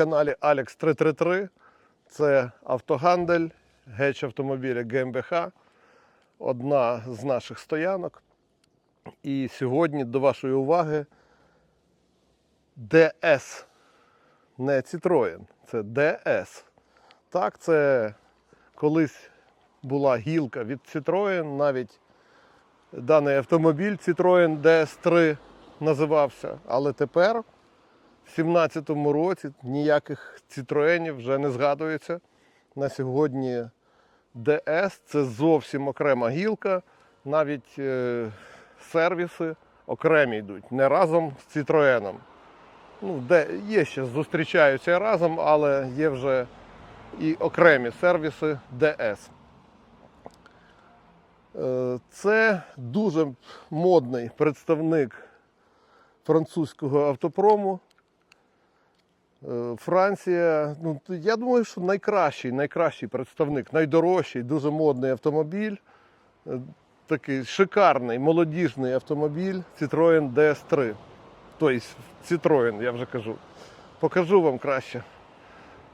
каналі Alex 333. Це автогандель, геч автомобіля ГМБХ, одна з наших стоянок. І сьогодні до вашої уваги DS. Не Citroën, це DS. Так, це колись була гілка від Citroën, навіть даний автомобіль Citroën DS3 називався, але тепер 2017 році ніяких Citroenів вже не згадується. На сьогодні DS це зовсім окрема гілка, навіть е, сервіси окремі йдуть, не разом з Citroeном. Ну, де є ще зустрічаються разом, але є вже і окремі сервіси DS. Е, Це дуже модний представник французького автопрому. Е, Франція, ну, я думаю, що найкращий, найкращий представник, найдорожчий, дуже модний автомобіль. Е, Такий шикарний молодіжний автомобіль Citroën DS3. Тобто Citroën, я вже кажу. Покажу вам краще.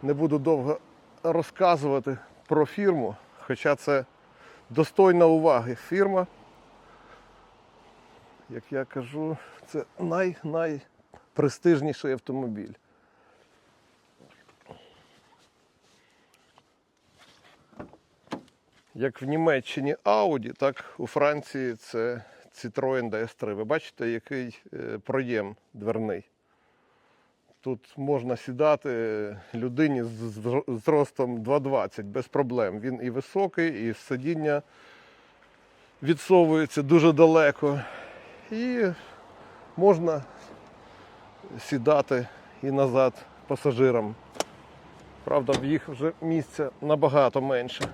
Не буду довго розказувати про фірму, хоча це достойна уваги фірма. Як я кажу, це най, найпрестижніший автомобіль. Як в Німеччині Audi, так у Франції це Citroën DS3. Ви бачите, який е, проєм дверний. Тут можна сідати людині з з- з 2,20 без проблем. Він і високий, і сидіння відсовується дуже далеко. І можна сідати і назад пасажирам. Правда, в їх вже місця набагато менше.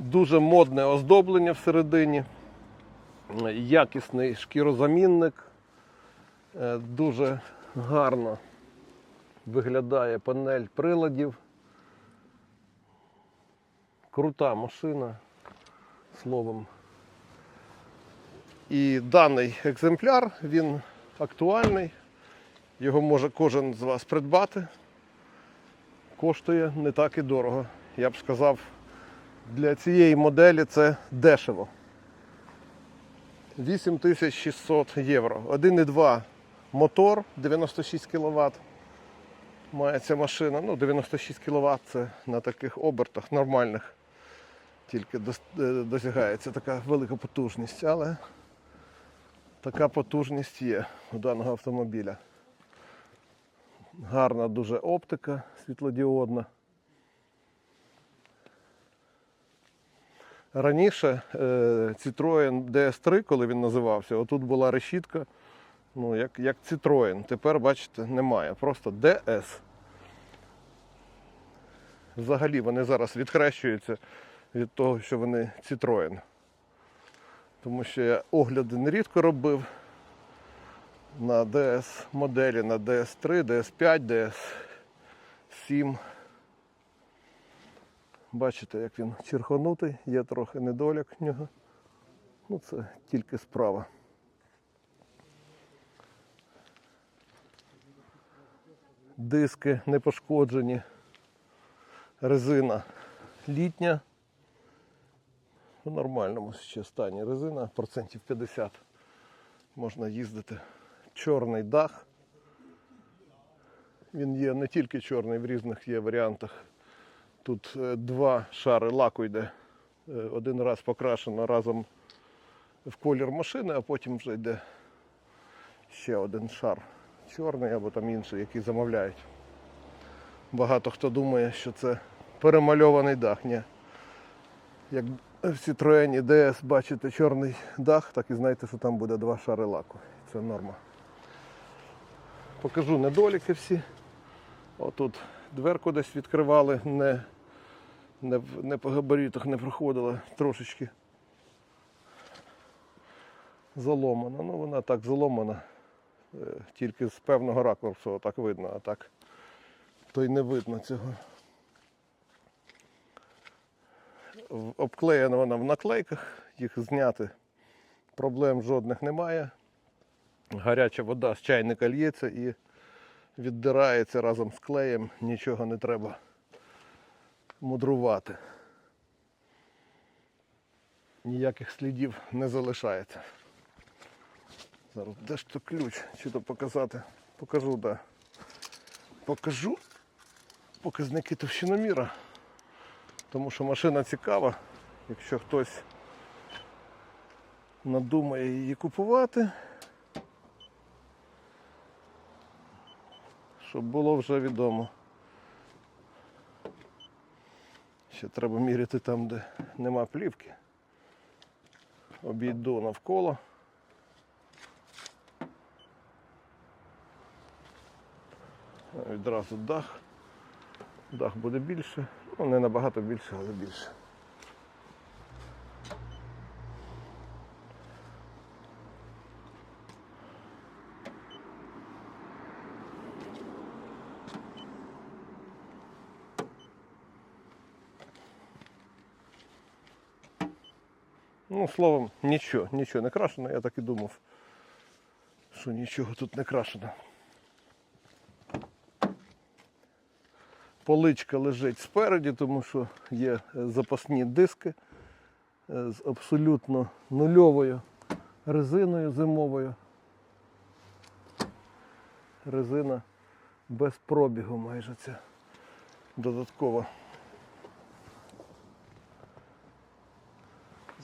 Дуже модне оздоблення всередині, якісний шкірозамінник. Е, Дуже гарно виглядає панель приладів. Крута машина, словом. І даний екземпляр, він актуальний. Його може кожен з вас придбати. Коштує не так і дорого. Я б сказав, для цієї моделі це дешево. 8600 євро. 1,2 мотор 96 кВт. Має ця машина. Ну, 96 кВт це на таких обертах нормальних. Тільки е, досягається така велика потужність. Але така потужність є у даного автомобіля. Гарна дуже оптика світлодіодна. Раніше е, Citroën DS3, коли він називався, отут була решітка, ну, як, як Citroën. Тепер, бачите, немає. Просто DS. Взагалі вони зараз відхрещуються від того, що вони Citroën. Тому що я огляди нерідко робив на DS моделі, на DS3, DS5, DS7. Бачите, як він черхонутий, є трохи недолік в нього. Ну, це тільки справа. Диски не пошкоджені. Резина літня. У нормальному ще стані резина, процентів 50. Можна їздити. Чорний дах. Він є не тільки чорний, в різних є варіантах. Тут е, два шари лаку йде. Е, Один раз покрашено разом в колір машини, а потім вже йде ще один шар чорний або там інший, який замовляють. Багато хто думає, що це перемальований дах. Ні. Як в Citroën DS бачите чорний дах, так і знаєте, що там буде два шари лаку. Це норма. Покажу недоліки всі. Отут дверку десь відкривали, не, не, не по габаритах не проходила трошечки. Заломана. Ну вона так заломана. е, Тільки з певного ракурсу так видно, а так то й не видно цього. Обклеєна вона в наклейках, їх зняти проблем жодних немає. Гаряча вода з чайника лється і віддирається разом з клеєм, нічого не треба мудрувати. Ніяких слідів не залишається. Зараз де ж то ключ? Чи то показати? Покажу, да. Покажу показники товщиноміра. Тому що машина цікава, якщо хтось надумає її купувати, щоб було вже відомо. Ще треба міряти там, де нема плівки. Обійду навколо. Відразу дах. Дах буде більше. Ну, не набагато більше, але більше. Ну, словом, нічого, нічого не крашено, я так і думав, що нічого тут не крашено. Поличка лежить спереді, тому що є е, запасні диски е, з абсолютно нульовою резиною зимовою. Резина без пробігу майже ця додаткова.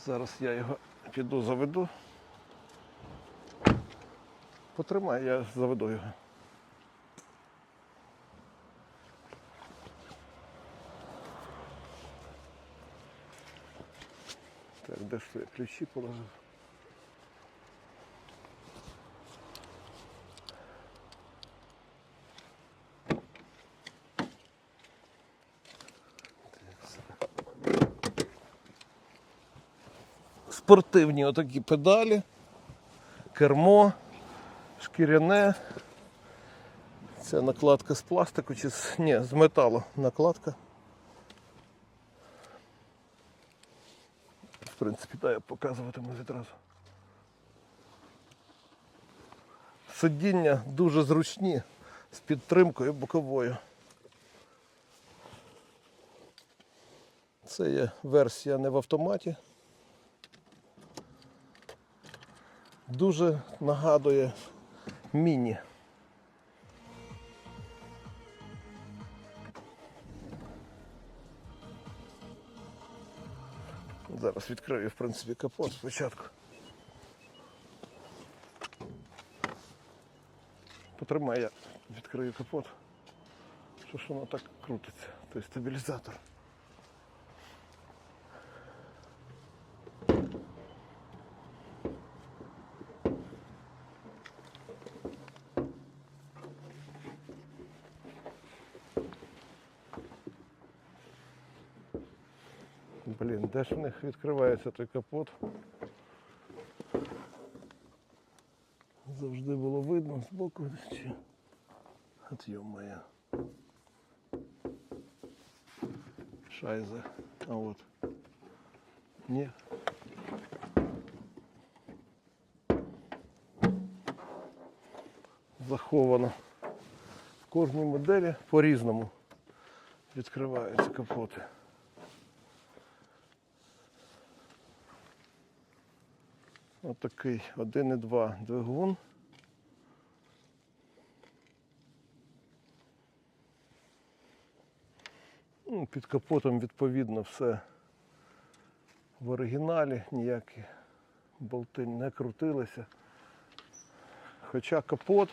Зараз я його піду заведу. Потримай, я заведу його. Так, де ж я ключі положив? Спортивні отакі педалі, кермо, шкіряне. Це накладка з пластику чи з, ні, з металу накладка. В принципі, так я показуватиму відразу. Сидіння дуже зручні з підтримкою боковою. Це є версія не в автоматі. Дуже нагадує міні. Зараз відкрию, в принципі, капот спочатку. Потримай, я відкрию капот. Що ж воно так крутиться? Той стабілізатор. Блін, де ж в них відкривається той капот? Завжди було видно збоку чи. От моя. Шайза. А от. Ні. Заховано. В кожній моделі по-різному відкриваються капоти. Отакий 1,2 двигун. Ну, Під капотом відповідно все в оригіналі, ніякі болти не крутилися. Хоча капот,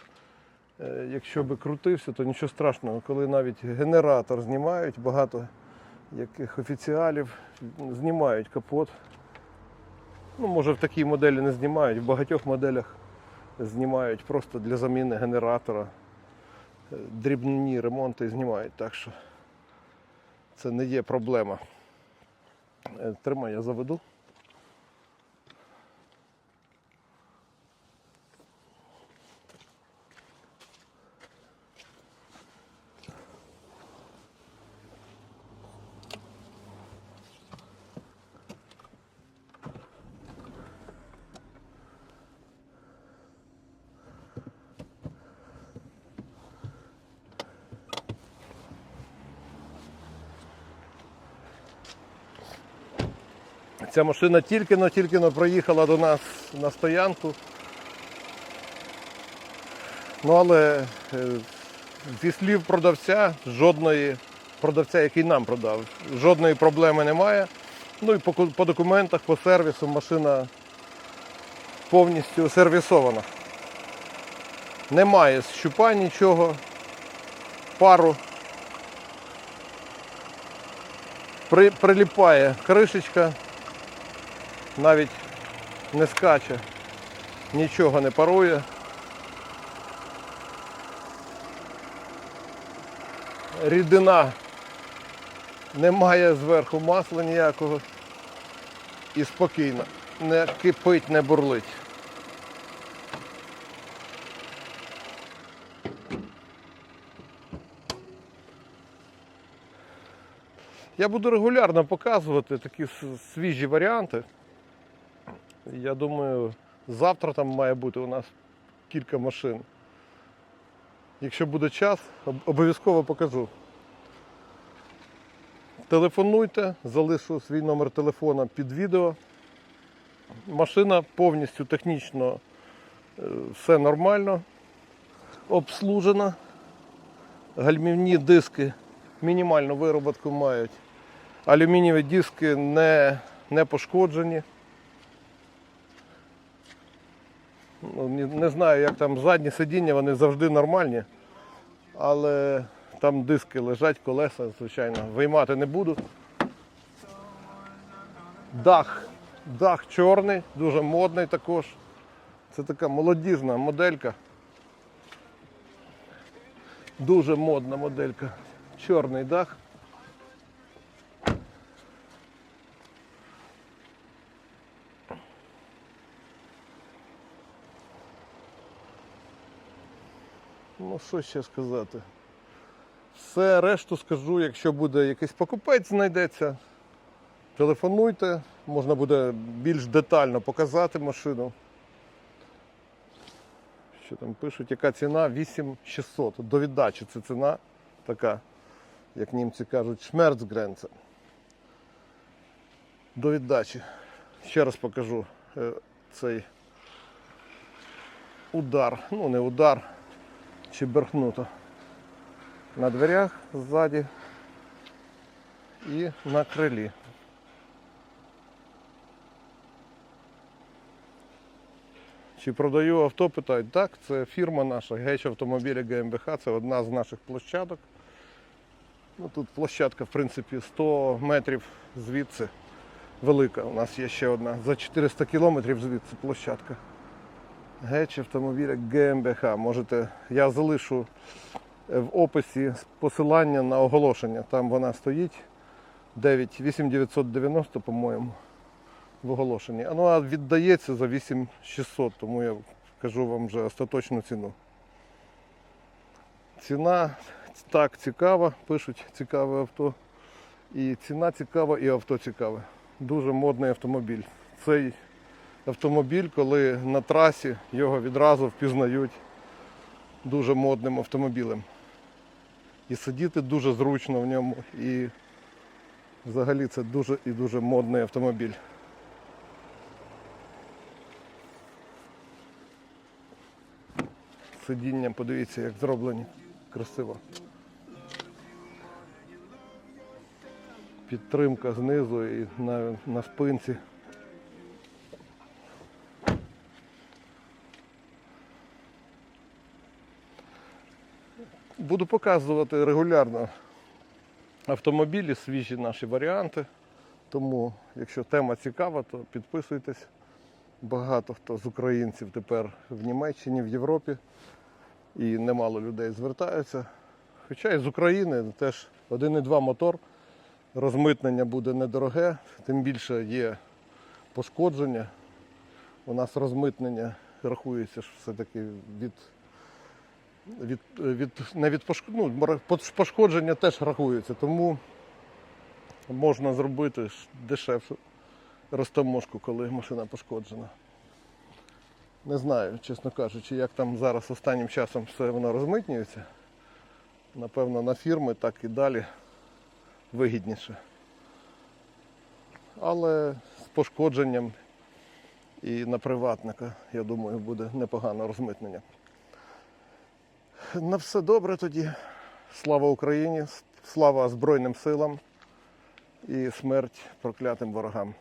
е, якщо би крутився, то нічого страшного, коли навіть генератор знімають, багато яких офіціалів знімають капот. Ну, може в такій моделі не знімають, в багатьох моделях знімають просто для заміни генератора. Е, Дрібні ремонти знімають, так що це не є проблема. Е, Тримай, я заведу. Ця машина тільки-но тільки но проїхала до нас на стоянку. Ну але е, зі слів продавця, жодної продавця, який нам продав, жодної проблеми немає. Ну і по, по документах, по сервісу машина повністю сервісована. Немає щупа нічого, пару. При, приліпає кришечка, навіть не скаче, нічого не парує. Рідина немає зверху масла ніякого і спокійно. Не кипить, не бурлить. Я буду регулярно показувати такі свіжі варіанти. Я думаю, завтра там має бути у нас кілька машин. Якщо буде час, обов'язково покажу. Телефонуйте, залишу свій номер телефона під відео. Машина повністю технічно е, все нормально, обслужена. Гальмівні диски мінімальну вироботку мають. Алюмінієві диски не, не пошкоджені. Ну, не, не знаю, як там задні сидіння, вони завжди нормальні. Але там диски лежать, колеса, звичайно, виймати не буду. Дах. Дах чорний, дуже модний також. Це така молодіжна моделька. Дуже модна моделька. Чорний дах. Ну, що ще сказати? Все, решту скажу, якщо буде якийсь покупець знайдеться, телефонуйте, можна буде більш детально показати машину. Що там пишуть, яка ціна? 8600. До віддачі це ціна така, як німці кажуть, шмерцгренце. До віддачі. Ще раз покажу е, цей удар. Ну не удар, чи берхнуто. На дверях ззаді і на крилі. Чи продаю авто, питають, так, це фірма наша, Геч автомобілі ГМБХ, це одна з наших площадок. Ну, тут площадка, в принципі, 100 метрів звідси велика. У нас є ще одна. За 400 кілометрів звідси площадка. Геч автомобіля ГМБХ. Можете, я залишу е, в описі посилання на оголошення. Там вона стоїть 8990, по-моєму, в оголошенні. Ну а віддається за 8600, тому я кажу вам вже остаточну ціну. Ціна так цікава, пишуть цікаве авто. І ціна цікава, і авто цікаве. Дуже модний автомобіль. Цей автомобіль, коли на трасі його відразу впізнають дуже модним автомобілем. І сидіти дуже зручно в ньому. І взагалі це дуже і дуже модний автомобіль. Сидіння, подивіться, як зроблені. Красиво. Підтримка знизу і на, на спинці. Буду показувати регулярно автомобілі, свіжі наші варіанти. Тому, якщо тема цікава, то підписуйтесь. Багато хто з українців тепер в Німеччині, в Європі. І немало людей звертаються. Хоча і з України теж 1,2 мотор. Розмитнення буде недороге, тим більше є пошкодження. У нас розмитнення рахується все-таки від, від, від, не від ну, пошкодження теж рахується, тому можна зробити дешевшу розтаможку, коли машина пошкоджена. Не знаю, чесно кажучи, як там зараз останнім часом все воно розмитнюється. Напевно, на фірми так і далі вигідніше. Але з пошкодженням. І на приватника, я думаю, буде непогане розмитнення. На все добре тоді. Слава Україні, слава Збройним силам і смерть проклятим ворогам.